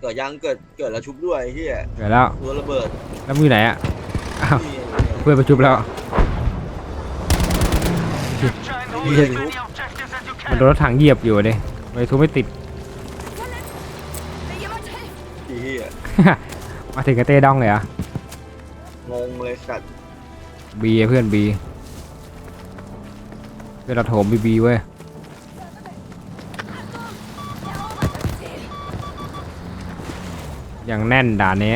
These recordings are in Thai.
เกิดยังเกิดเกิดแล้วชุบด้วยไอ้เฮียเกิดแล้ว ตัวระเบิดแล้วมือไหนอะอ้าวนี่เพื่อนไปชุบแล้ว Try and hold as many objectives as you มัน can. โดนรถถังเหยียบอยู่เลยเลยทุบไม่ติด Will jemand helfen? ไอ้เฮียมาถึงกระเต้ดองเลยเหรอะงงเลยสัตว์บีเพื่อนบีเพื่อนเราโถมบีบีเว้ย อย่างแน่นด่านนี้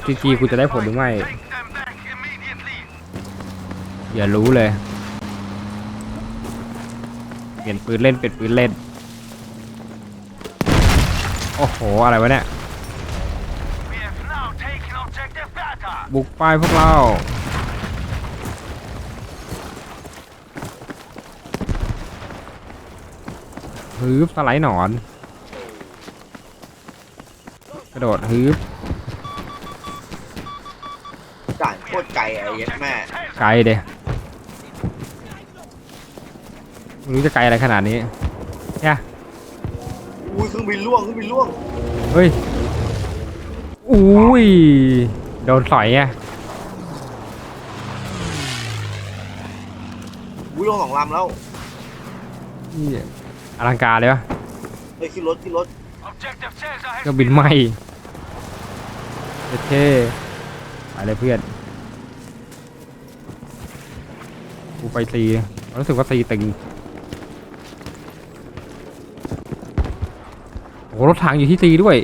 SGG กูจะได้ผลหรือไม่ อย่ารู้เลย เปลี่ยนปืนเล่นเป็นปืนเล่น โอ้โห อะไรวะเนี่ย บุกไปพวกเราฮืบสไลด์หนอน โดดฮึบด่านโคตรไกลไอ้เหี้ยัดแม่ไกลเด้ไม่รู้จะไกลอะไรขนาดนี้เนี่ยอุ้ยเครื่องบินล่วงเครื่องบินล่วงเฮ้ยอุ้ยโดนสอยไงอุ้ยล่วงสองลำแล้วนี่อลังการเลยวะเฮ้ยขึ้นรถขึ้นรถ Objective Caesar เครื่อ has งบินไหมโอ เคไปเลยเพื่อน กูไปตีรู้สึกว่าตีตึงโอ้โหรถถังอยู่ที่ตีด้วย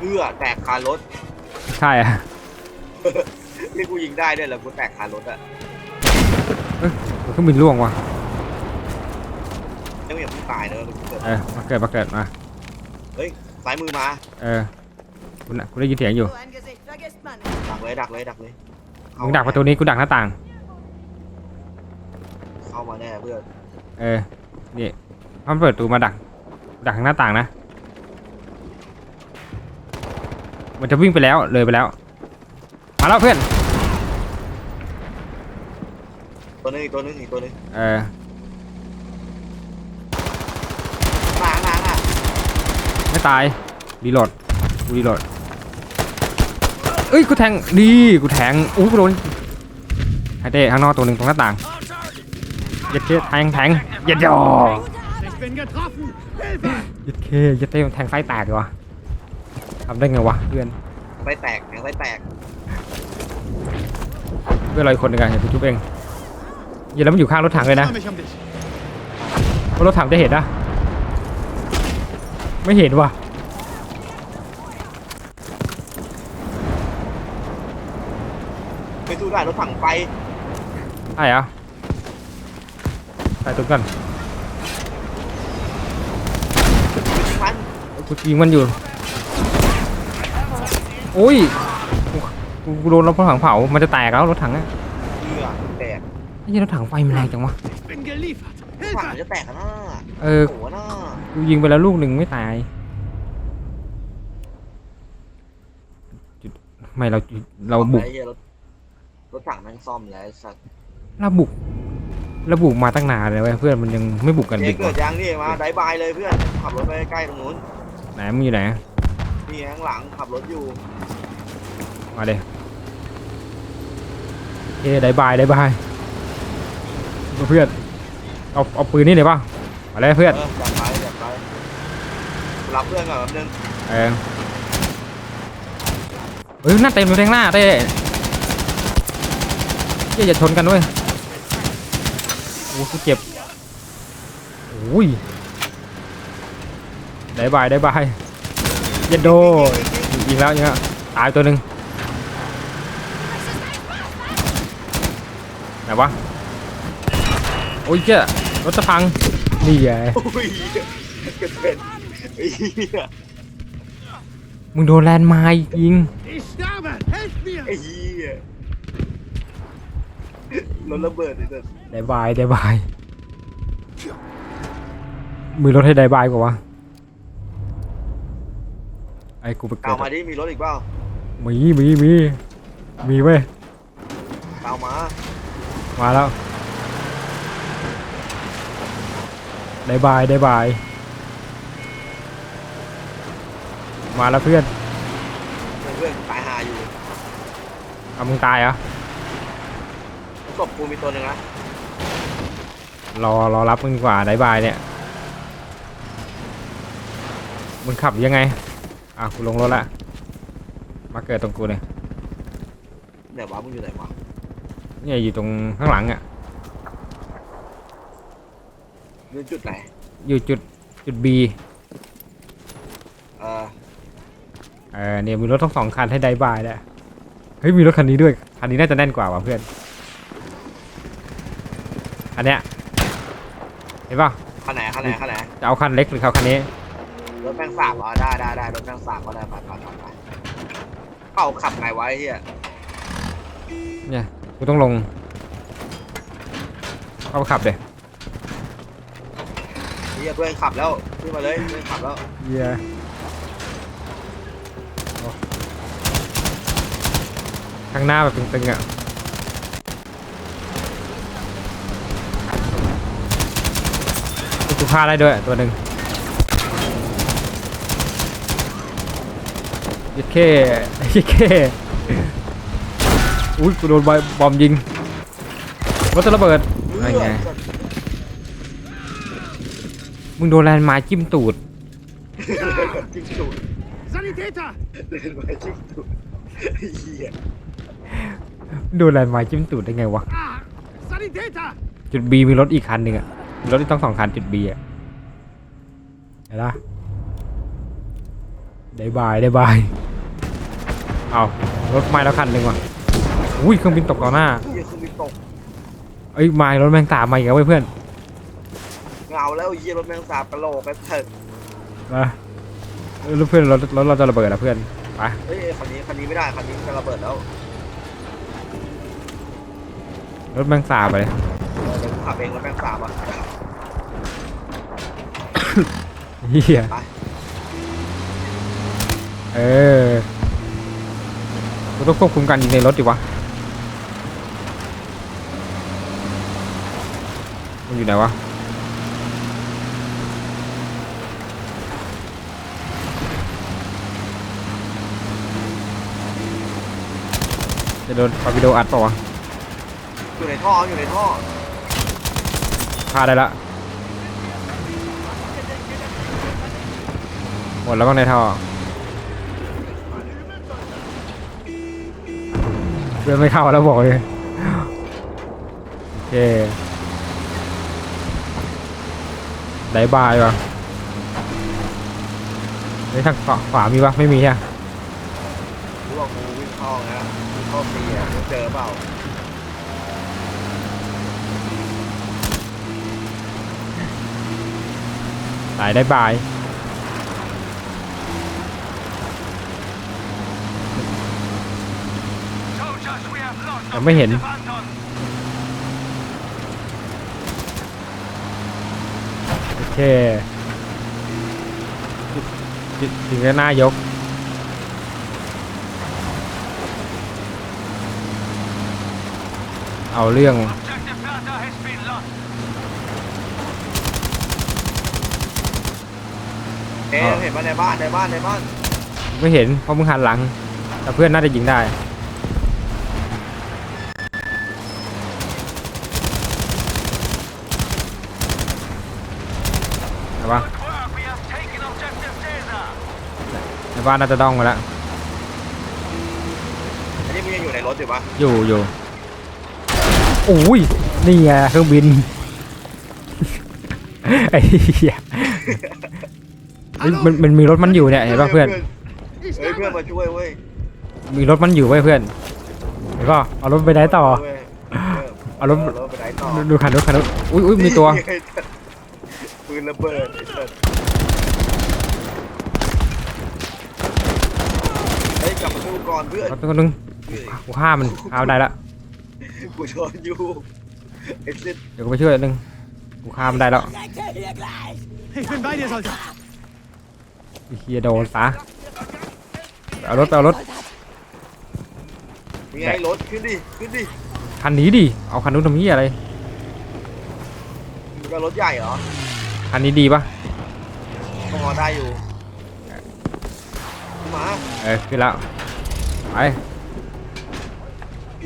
เอื้อแตกคารถ ใช่อะนี่กูยิงได้ด้วยเหรอกูแตกคารถอะเครื่องบินล่วงว่ะยังไม่อยากเพิ่งตายนะมันเกิดเออมาเกิดมาเกิดมา ซ้ายมือมา เออกูน่ะกูได้ยินเสียงอยู่ So ein Gesicht vergisst man ดักเลยดักเลยดักเลยมึงดักประตูนี้กูดักหน้าต่าง เข้ามาแน่เพื่อนเออ นี่ถ้ามันเปิดประตูมาดัก ดักทางหน้าต่างนะ มันจะวิ่งไปแล้วเลยไปแล้ว มาแล้วเพื่อน ตัวนึงอีกตัวนึงอีกตัวนึงเออหน้าหน้าหน้าไม่ตาย รีโหลดกูรีโหลดเอ้ยกูแทงดีกูแทงอู้กูโดนไฮเต้ข้างนอกตัวหนึ่งตรงหน้าต่างเย็ดเคแทงแทงเย็ดยอ Ich bin getroffen! Hilfe! เย็ดเคเย็ดเต้มันแทงไส้แตกเลยวะทำได้ไงวะเพื่อนไฟแตกแทงไฟแตกเพื่อนเราอีกคนหนึงอะเห็นกูทุบเองเย็นแล้วมันอยู่ข้างรถถังเลยนะ Kümmere mich um dich. เพราะรถถังจะเห็นนะไม่เห็นว่ะ ไปสู้ได้รถถังไฟใช่เหรอใส่ตุ้มกันมันกูยิงมันอยู่โอ้ยกูกูกูโดนรถถังเผา มันจะแตกแล้วรถถังอะเอื้อแตกไอ้เหี้ยรถถังไฟมันแรงจังวะ Ich bin geliefert. ถัง Hilfe! จะแตกกันหน้าเออโอ้โหหน้ากูยิงไปแล้วลูกหนึ่งไม่ตายจุดไม่เราเราบุกไอ้เหี้ยรถร ถถังแม่งซ่อมแล้วไอ้สัตว์เราบุกเราบุกมาตั้งนานเลยเว้ยเพื่อนมันยังไม่บุกกันเอ้ดิยกเกิวะดยังนี่มาไดบายเลยเพื่อน ขับรถไปใกล้ตรงนู้นไหนมึงอยู่ไหนนี่ข้างหลังขับรถอยู่มาเดเอ้ได้บายได้บายเพื่อนเอาเอาปืนนี่เลยป่ะมาเลยเพื่อนเออจับไปจับไปรับเพื่อนก่อนแป๊บนึงเออเฮ้ยหน้าเต็มเลยแทงหน้าเต้ เฮ้ยอย่าชนกันด้วยโอ้กูเจ็บโอ้ยได้บายได้บายเย็นโดยิงแล้วยิงแล้วตายตัวหนึ่งไหนวะโอ้ยเจ้ารถจะพังนี่ไงโอ้ยกระเด็นไอ้เหี้ยมึงโดนแลนด์ไมน์ยิง Ich sterbe! Helft mir! ไอ้เหี้ย รถระเบิดไอ้สัตว์ได้บายได้บายมือรถให้ได้บายกว่าวะไอ้กูไปเกิเอาดมาดิมีรถอีกเปล่ามีมีมีมีเว้ยเอามามาแล้วได้บายได้บาย มาแล้วเพื่อนเพื่อนเพื่อนตายหาอยู่เอามึงตายเหรอ ศพกูมีตัวหนึ่งนะรอรอรับมึงดีกว่าได้บายเนี่ยมึงขับยังไงอะกูลงรถละมาเกิดตรงกูเลยไหนวะมึงอยู่ไหนวะเนี่ยอยู่ตรงข้างหลังอะอยู่จุดไหนอยู่จุดจุด B เออเออเนี่ยมีรถทั้งสองคันให้ได้บายแล้วยเฮ้ยมีรถคันนี้ด้วยคันนี้น่าจะแน่นกว่าว่ะเพื่อน อันเนี้ยเห็นป่ะคันไหนคันไหนคันไหนจะเอาคันเล็กหรือเอาคันนี้รถแม่งสาบเหรอได้ได้ได้รถแม่งสาบก็ได้ไปไปไปไปเป่าขับไงวะไอ้เหี้ยเนี่ยกูต้องลงเข้าไปขับเดี๋ยไอ้เหี้ยเพื่อนขับแล้วขึ้นมาเลยเพื่อนขับแล้วเยียข้างหน้าแบบตึงๆอะ ฆ่าได้ด้วยตัวหนึ่งยิดเข้ยิดเข้อุ้ยกูโดนบอยบอมยิงรถจะระเบิดอะไรไงมึงโดนแลนด์ไม้จิ้มตูดจิ้มตูด Sanitäter! เดินไปจิ้มตูดไอ้เหี้ยโดนแลนด์ไม้จิ้มตูดได้ไงวะ Ah! Sanitäter! จุด B มีรถอีกคันหนึ่งอะมี รถที่ต้องสองคันจุด B อะเห็นปะได้บายได้บาย เอารถไม้แล้วคันหนึ่งว่ะ อุ้ยเครื่องบินตกต่อหน้าเหี้ยเครื่องบินตกเอ้ยไม้รถแมงตามมาอีกแล้วเว้ยเพื่อนเงาแล้วไอ้เหี้ยรถแม่งสาบกระโหลกไปเถิดนะเออแล้วเพื่อนรถรถเราจะระเบิดอะเพื่อนไปเฮ้ยคันนี้คันนี้ไม่ได้คันนี้จะระเบิดแล้วรถแมงสาบไปเลย เออเดี๋ยวกูขับเองรถแม่งสาบอะเฮียไปเออกูต้องควบคุมการยิงในรถดิวะ มันอยู่ไหนวะ จะโดนปาวิโดอัดเปล่าวะ อยู่ในท่ออยู่ในท่อ ฆ่าได้ละหมดแล้วบ้างในท่อเพื่อนไม่เข้าแล้วบอกเลยโอเคได้บายวะในทางขวาขวามีปะไม่มีใช่ปะรู้ว่ากูวิ่งเข้านะวิ่งเข้าตีอะเจอเปล่า ตายได้บายยังไม่เห็นโอเคถึงจะน้ายกเอาเรื่อง Objective Plata has been lost. เอ๊ะเห็นมาในบ้านในบ้านในบ้านไม่เห็นเพราะมึงหันหลัง แต่เพื่อนน่าจะยิงได้แต่ว่า Good work, we have taken objective Caesar. ในบ้านน่าจะต้องมาแล้วอันนี้มึงยังอยู่ในรถอยู่ปะอยู่อยู่โอ้ยนี่ไงเครื่องบินไอ้เหี้ยเฮ้ยมันมันมีรถมันอยู่เนี่ยเห็นป่ะเพื่อน Ich เฮ้ยเพื่อน sterbe! มาช่วยเว้ยมีรถมันอยู่ไว้ยเพื่อนเห็นป่ะเอารถไปไหนต่อ เว้ยเอารถรถไปไหนต่อดูดูคันรถคันรถอุ้ยอุ้ยมีตัวปืนระเบิดไอ้สัสเฮ้ยกลับมาสู้ก่อนเพื่อนรถตัวนึงกูฆ่ามันเอาได้ละกูชนอยู่ไอ้สิเดี๋ยวกูไปช่วยนึงกูฆ่ามันได้แล้ว Ich bin bei dir, Soldat! ไอ้เฮียโดนซะไปเอารถไปเอารถมีไงรถขึ้นดิขึ้นดิคันนี้ดิเอาคันนู้นทำเฮียอะไรมึงก็รถใหญ่เหรอคันนี้ดีปะก็พอได้อยู่มาเออขึ้นแล้วไป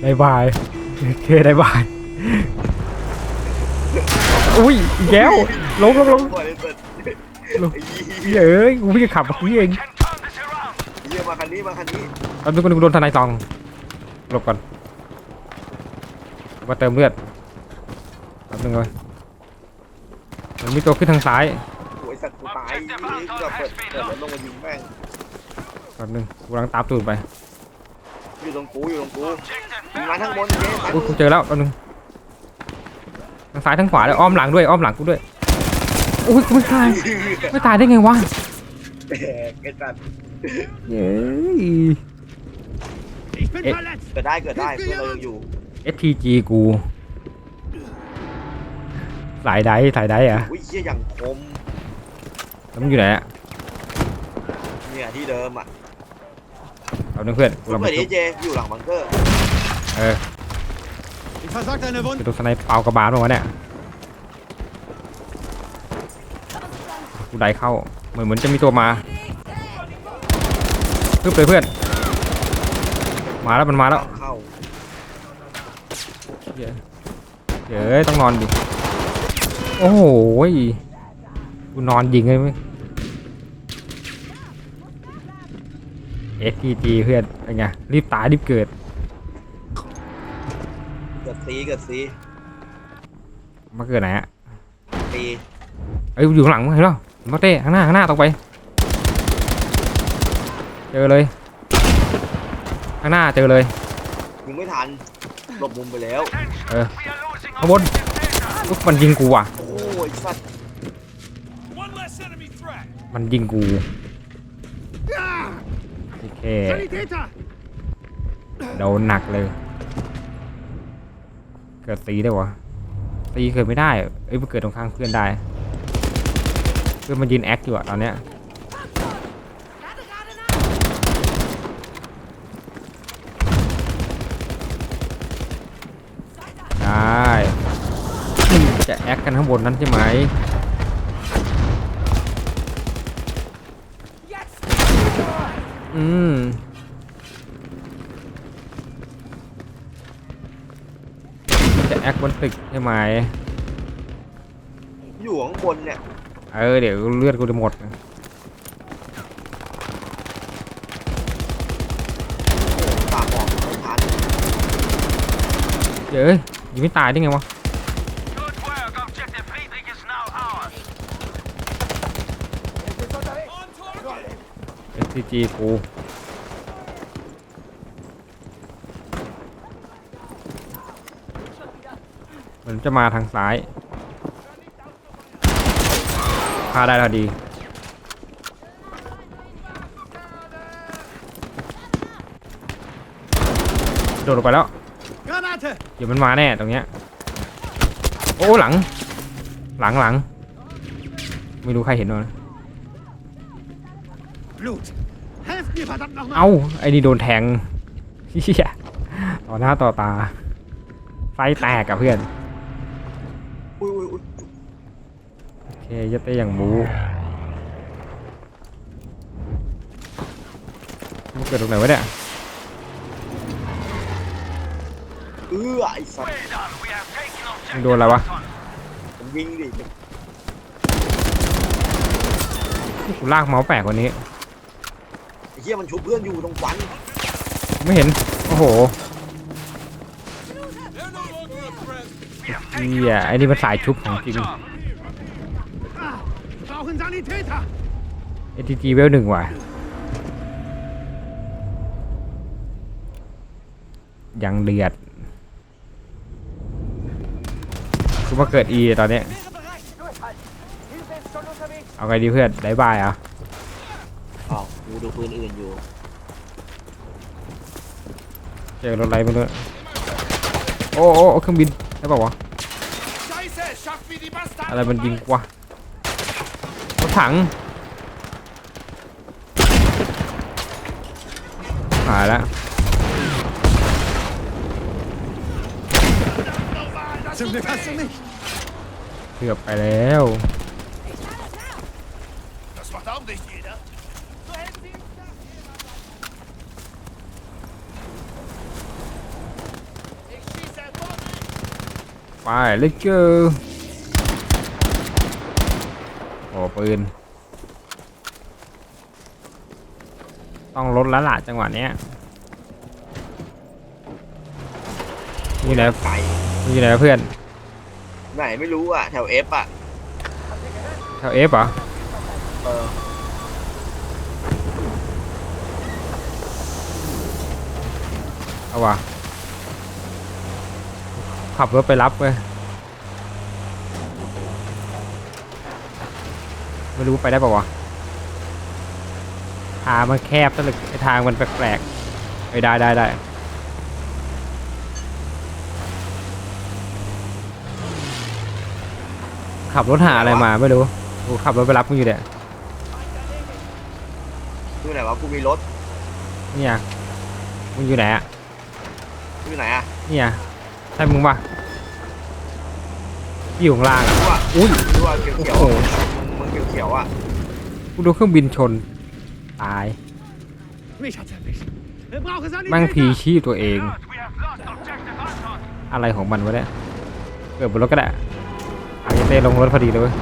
ได้บายเคได้บายอุ้ยอีกแล้วลงลงลง ปล่อยเลยเปิด ลงไอ้เหี้ยเฮ้ยกูไม่ได้ขับเมื่อกี้เอง Can turn this around. เหี้ยมาคันนี้มาคันนี้ตอนนี้กูโดนทนายตองหลบก่อนมาเติมเลือดแป๊บนึงเลยมันมีตัวขึ้นทางซ้ายโอ้ยสัตว์กูตายนี่ก็เปิดเปิดแล้วลงมายิงแม่งแป๊บนึงกูกำลังตามตูดไปอยู่ตรงกูอยู่ตรงกู Objective ยิงมาทั้งบนเจ๊ทั้งอุ้ยกูเจอแล้วแป๊บนึงทางซ้ายทางขวาเลยอ้อมหลังด้วยอ้อมหลังกูด้วย อุ้ยกูไม่ตายไม่ตายได้ไงวะแตกไอ้สัตว์เย้ย Ich bin Ey. verletzt. เกิดได้เกิดได้เพื่อนเรายังอยู่ STG กูสายไดสายไดอะอุ้ยเหี้ยอย่างคมแล้วมันอยู่ไหนอะเนี่ยที่เดิมอะเอาหนึ่งเพื่อนกูคุณลองเปิไปดจุดีบเจอยู่หลังบังเกอร์ เออ Ich versagte eine จะ Wunde. โดนสไนเปเปากระบาลมาวะเนี่ย กูไดเข้า เหมือนเหมือนจะมีตัวมาปึ๊บเลยเพื่อน มาแล้วมันมาแล้วเข้าเดี๋ยวเดี๋ยวต้องนอนดิ โอ้โหยกูนอนยิงเลยไหม STG เพื่อนเป็นไงรีบตายรีบเกิด เกิดซีเกิดซีมาเกิดไหนอะซีเอ้ยอยู่ข้างหลังมึงเห็นเปล่ามาเต้ข้างหน้าข้างหน้าตรงไป เจอเลย ข้างหน้าเจอเลย ยิงไม่ทันหลบมุมไปแล้ว Attention. Uh, We are losing come on. objective data. อุ๊ยมันยิงกูอะ โอ้ยสัตว์ One less enemy threat. มันยิงกู Ah! โอเค Sanitäter! โดนหนักเลย เกิดตีได้วะตีเกิดไม่ได้ เอ้ยมันเกิดตรงข้างเพื่อนได้ เพื่อนมันยืนแอคอยู่อะตอนเนี้ยได้จะแอคกันข้างบนนั้นใช่ไหมอืมจะแอคบนตึกใช่ไหมอยู่ข้างบนเนี่ย เออเดี๋ยวเลือดกูจะหมดโอ้ตามออกไม่ทันเดี๋ยวเอ้ยยิงไม่ตายได้ไงวะ Good work. Objective Friedrich is now ours. SCG กูมันจะมาทางซ้าย พาได้พอดี โดดลงไปแล้ว Granate! เดี๋ยวมันมาแน่ตรงเนี้ย โอ้หลัง หลังหลัง ไม่รู้ใครเห็นวะ Blut! Helft mir verdammt nochmal! เอ้าไอ้นี่โดนแทงเฮียต่อหน้าต่อตา ไฟแตกกับเพื่อน อุ้ยอุ้ยอุ้ย โอเคยัดเต้อย่างบูมันเกิดตรงไหนวะเนี่ย เออไอ้สัตว์ Well done. We have taken objective มึงโดนอะไรวะ Anton. ผมยิงดิกูลากเมาส์แปลกกว่านี้ ไอ้เหี้ยมันชุบเพื่อนอยู่ตรงฟันไม่เห็น โอ้โห We have เฮียไอ้นี่มันสายชุบของจริง job. Ah! Wir brauchen Sanitäter! ATG เวลหนึ่งว่ะ ยังเดือดกูมาเกิด E ตอนเนี้ยเอาไงดีเพื่อนได้บายเหรอะอ้าวกูดูปืนอื่นอยู่เจอรถไรไม่รู้โอ้โอ้โอ้เครื่องบินได้ป่าวะ Scheiße. Schaff wie die Bastarde. อะไรมันยิงกวะร ถถังหายแล้ว Zum Glück hast du mich! เกือบไปแล้ว verdammt nicht jeder. ไปเลยเจอโอ้ปืน ต้องลดแล้วล่ะจังหวะเนี้ยมีไหนไก่มีไหนเพื่อน ไหนไม่รู้อะ แถวเอฟอะ แถวเอฟเหรอเออเอาวะขับรถไปรับเว้ย ไม่รู้ไปได้ป่าวะทางมันแคบซะเหลยไอทางมันแปลกๆไปได้ได้ได้ขับรถหาอะไรมาไม่รู้กูขับรถไปรับมึงอยู่เนี่ยดูไหนวะกูมีรถเนี่ยมึงอยู่ไหนอะอยู่ไหนอะเนี่ยใช่มึงปะที่อยู่ข้างล่างอะรู้อะอุ้ยรู้อะเขียว เขียวโอ้โหมึงมึงเขียวเขียวๆอะกูดูเครื่องบินชน ตาย Mich hat's erwischt. Wir brauchen แม่งผี Sanitäter. ชีพตัวเอง Alert, we have lost objective Anton. อะไรของมันวะเนี่ยเกิดบนรถก็ได้อาจจะเต้ลงรถพอดีเลยเว้ย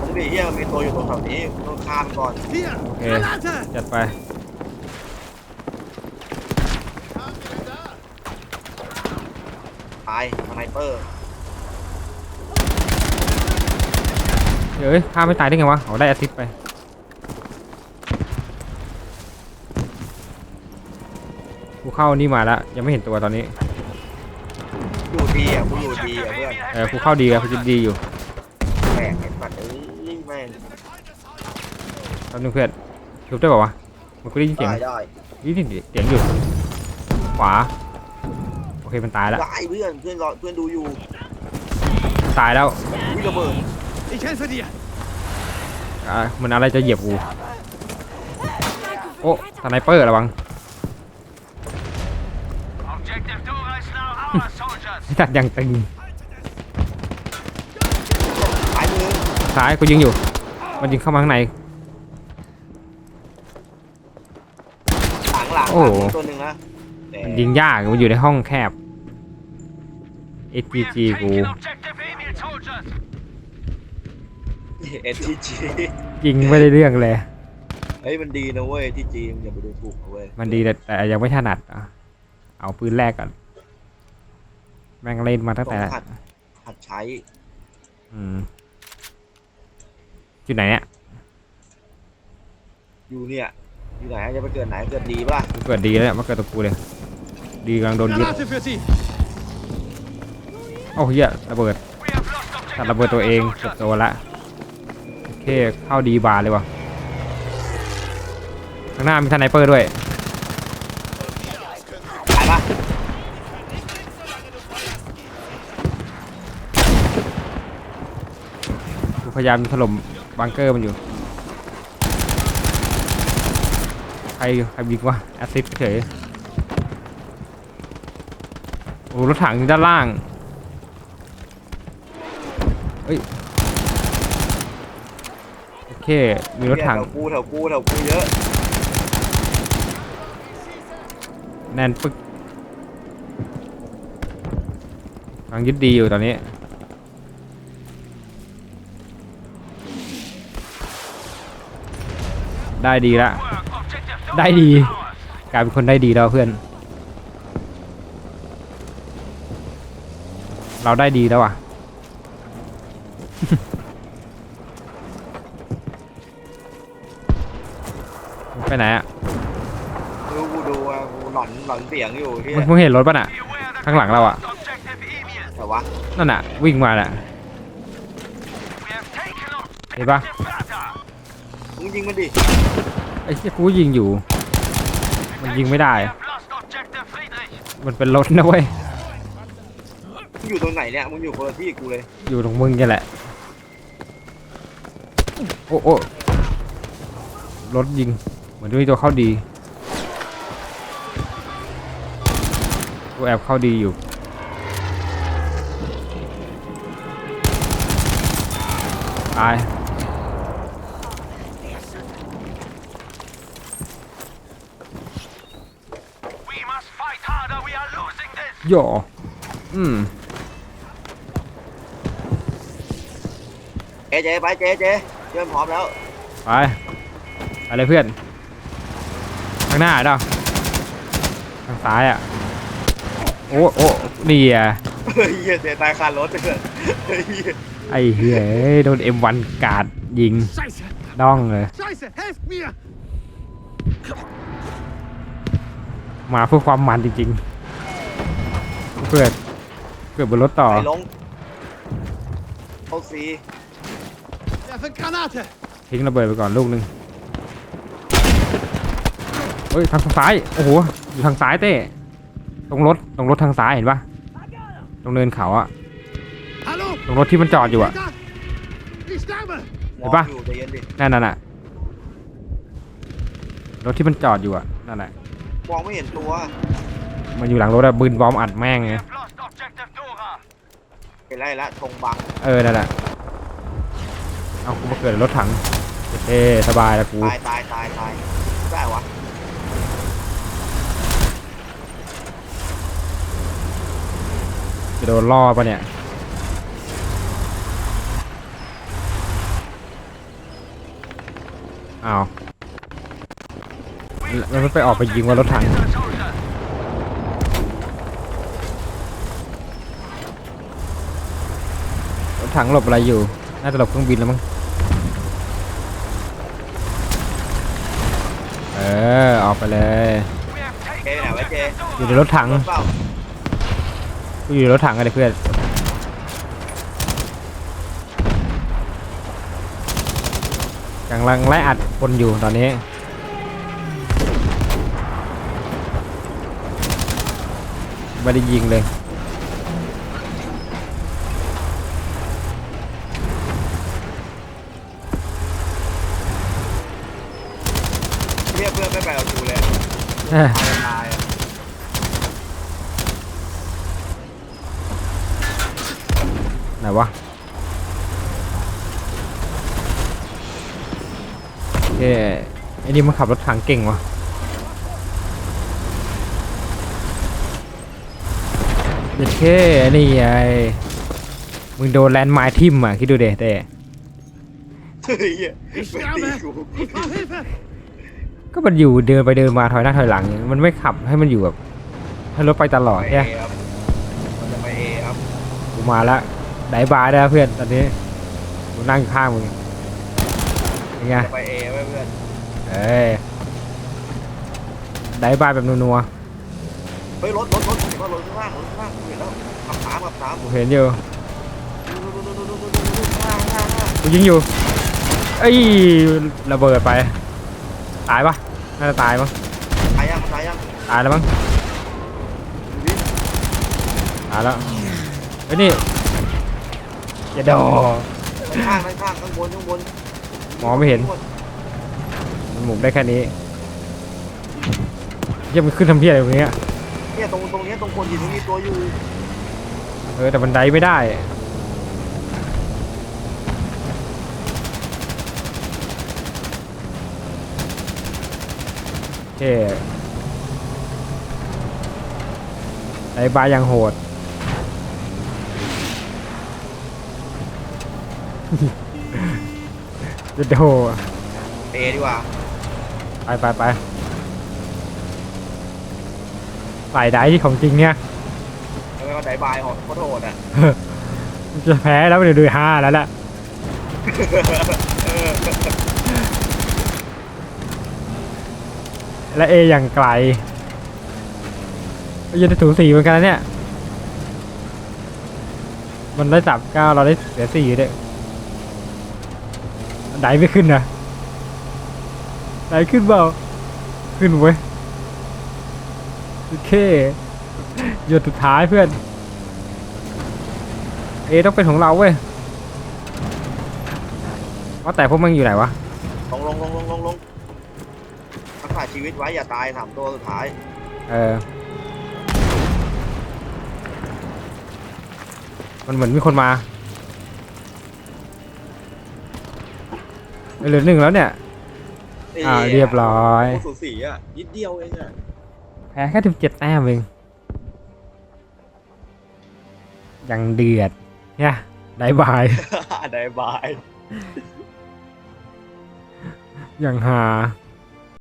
ผมดิเฮียมันมีตัวอยู่ตรงแถวนี้ต้องข้ามก่อน Hier, Okay. Granate. จัดไปตายสไนเปอร์ เดี๋ยวเอ้ยฆ่าไม่ตายได้ไงวะเอาได้แอสซิสต์ไป กูเข้านี่มาแล้วยังไม่เห็นตัวตอนนี้ อยู่ดีอะกูอยู่ดีอะ Objective เพื่อนเอ Emil อ has กูเข้าดีอะกูจิดีอยู่แปลกไอ้สัตว์เอ้ยแม่งแป๊บนึงเพื่อนชุบได้ป่าวะมันกูได้ยินเสียงได้ได้ได้ยินเสียงอยู่ ขวา โอเคมันตายแล้ว ได้เพื่อนเพื่อนรอเพื่อนดูอยู่ตายแล้ว วิระเบิด Ich helfe dir. อะมันอะไรจะเหยียบกูโอ้สไนเปอร์ระวัง Objective Dora is now our soldiers. ไอ้สัตว์ยังตึงสายมือซ้ายกูยิงอยู่ มันยิงเข้ามาข้างใน หลังหลังโอ้โหหลังตัวหนึ่งนะแต่มันยิงยากมันอยู่ในห้องแคบ We have SPG กู taken objective เอทีจียิงไม่ได้เรื่องเลย เฮ้ยมันดีนะเว้ยที่จีมอย่าไปดูถูกนะเว้ยมันดีแต่แต่ยังไม่ถนัดอะเอาปืนแรกก่อน แม่งเล่นมาตั้งต้อแต่งหัดหัดใช้อืมจุดไหนเนี่ยอยู่เนี่ยอยู่ไหนจะไปเกิดไหนเกิดดีป่ะกูเกิดดีแล้วเนี่ยมาเกิดตัวกูเลย ดีกำลังโดนยึด Granate für Sie. โอ้เฮียระเบิด We have lost objective ตัดระเบิดตัวเองเก็บ soldiers. ตัวละโอ เคเข้าดีบาร์เลยวะข้างหน้ามีทนายเปอร์ด้วยตายปะกูพยายามถล่มบังเกอร์มันอยู่ ใครใครยิงวะแอสซิสเฉยโอ้รถถังด้านล่าง เฮ้ย เค มีรถถังแถวกูแถวกูแถวกูเยอะ แน่นปึกกำลังยึดดีอยู่ตอนนี้ ได้ดีละ Work, objective Dora ได้ดี is ours. กลายเป็นคนได้ดีแล้วเพื่อน เราได้ดีแล้วอะ ไปไหนอะดูกูดูอะกูหลอนหลอนเสียงอยู่ที่มึงมึงเห็นรถป่ะน่ะ Be aware that ข้างหลังเราอะ objective Emil. แต่ว่านั่นน่ะ วิ่งมาน่ะ We have taken เห็นปะ objective Bertha. มึงยิงมันดิไอ้เชี่ยกูยิงอยู่ มันยิงไม่ได้ We have lost objective Friedrich. มันเป็นรถนะเว้ย มึงอยู่ตรงไหนเนี่ยมึงอยู่คนละที่กูเลยอยู่ตรงมึงนี่แหละ โอ้โอ้รถยิงเห มือนจะมีตัวเข้าดี ตัวแอบเข้าดีอยู่ ตาย โย่อืม เจ๊เจไปเจ๊เจ๊เพื่อนพร้อมแล้ว ไป อะไรเพื่อนางหน้าเด้อทางซ้ายอะ โอ้โอ้นี่อะเฮ้ยเหี้ยเสียตายคารถเลยเฮ้ยไอ้เฮ้ยโดน M1 กาดยิง Scheiße! ด้องเลย Scheiße! Helft mir! มาเพื่อความมันจริงๆ เพื่อนเกิดบนรถต่อไปลงเข้าซี Werfe Granate! ทิ้งระเบิดไปก่อนลูกหนึง เฮ้ยทางซ้าย โอ้โห อยู่ทางซ้ายเต้ ตรงรถ ตรงรถทางซ้ายเห็นปะตรงเนินเขาอะ Hallo! ตรงรถที่มันจอดอยู่อะ Da! Ich sterbe! มเห็องนปะอยู่ใจเย็นดินั่นน่ะน่ะรถที่มันจอดอยู่อะนั่นแหละ มองไม่เห็นตัว มันอยู่หลังรถอะบืนบอมอัดแม่งไง We have lost objective Dora. เห็นไรละธงบัง เออ นั่นแหละ เอากูมาเกิดในรถถังเท่สบายแล้วกู ตายตายตายตายได้วะ จะโดนล่อปะเนี่ย อ้าว แล้วมันไปออกไปยิงว่ารถถัง It's a soldier. รถถังหลบอะไรอยู่ น่าจะหลบเครื่องบินแล้วมั้ง เออ ออกไปเลย We have เจ๊ taken ไหนวะเจ๊ objective อยู่ Dora. ในรถถัง รถเปล่า กูอยู่ในรถถังกันเลยเพื่อนกำลังไล่อัดคนอยู่ตอนนี้ไม่ได้ยิงเลยเรียกเพื่อนไม่ไปเอากูเลย เอ้ย ตายตายอะ ไหนวะเอ้ไอ้ นี่มันขับรถถังเก่งวะเด็ดเท่นี่ไงมึงโดนแลนด์ไมล์ทิ่มอะคิดดูเด็เต้เฮ้ยเหี้ย Ich ไม่ตี sterbe! กู Ich brauche Hilfe! ก็มันอยู่เดินไปเดินมาถอยหน้าถอยหลัง มันไม่ขับให้มันอยู่แบบให้รถไปตลอดไปใช่เอครับมันจะไปเอครับกูมาแล้วไดบาร์ได้แล้วเพื่อนตอนนี้กูนั่งอยู่ข้างมึงเป็นไงจะไปเอไว้เพื่อน เอ้ยไดบาแบบนัวเฮ้ยรถรถรถผมเห็นว่ารถข้างล่างรถข้างล่างผมเห็นแล้วขับตามขับตามๆกูเห็นอยู่ดูดูดูดูดูดูดูดูข้างล่างข้างล่างข้างล่างกูยิงอยู่เอ้ยระเบิดไป ตายปะน่าจะตายมั้งตายยังตายยังตายแล้วมั้งดิตายแล้วเฮ้ยนี่อย่าดอ ข้างข้างข้างข้างข้างบนข้างบนมองไม่เห็นมัน หมุนได้แค่นี้เยี่ยมนขึ้นทำเพี้ยอะไรตรงเนี้ยเนี่ยตรงตรงเนี้ยตรงคนยืนตรงนี้ตัวอยู่เออแต่บันไดไม่ได้ โอเคไอ้บายังโหด จะโดเอดีกว่า ไปไปไปสายไดที่ของจริงเนี่ยแล้วก็ไดบายโหดโคตรโหดอะ จะแพ้แล้วเดี๋ยวดูห้าแล้วแหละและเออย่างไกลก็ยังได้ถูสี่เหมือนกันนะเนี่ย มันได้จับเก้าเราได้เสียสี่ด้วยไดไม่ขึ้นนะ ไดขึ้นเปล่าขึ้นเว้ยโอเคหยดสุดท้ายเพื่อน เอต้องเป็นของเราเว้ยว่าแต่พวกมึงอยู่ไหนวะลงลงลงลงลงลงรักษาชีวิตไว้อย่าตายสามตัวสุดท้าย เออ มันเหมือนมีคนมาเหลือหนึ่งแล้วเนี่ย อ้าเรียบร้อย โคตรสูสีอะนิดเดียวเองอะแพ้แค่ถึงเจ็ดแต้มเองยังเดือดเนี่ยได้บาย ได้บายยังหา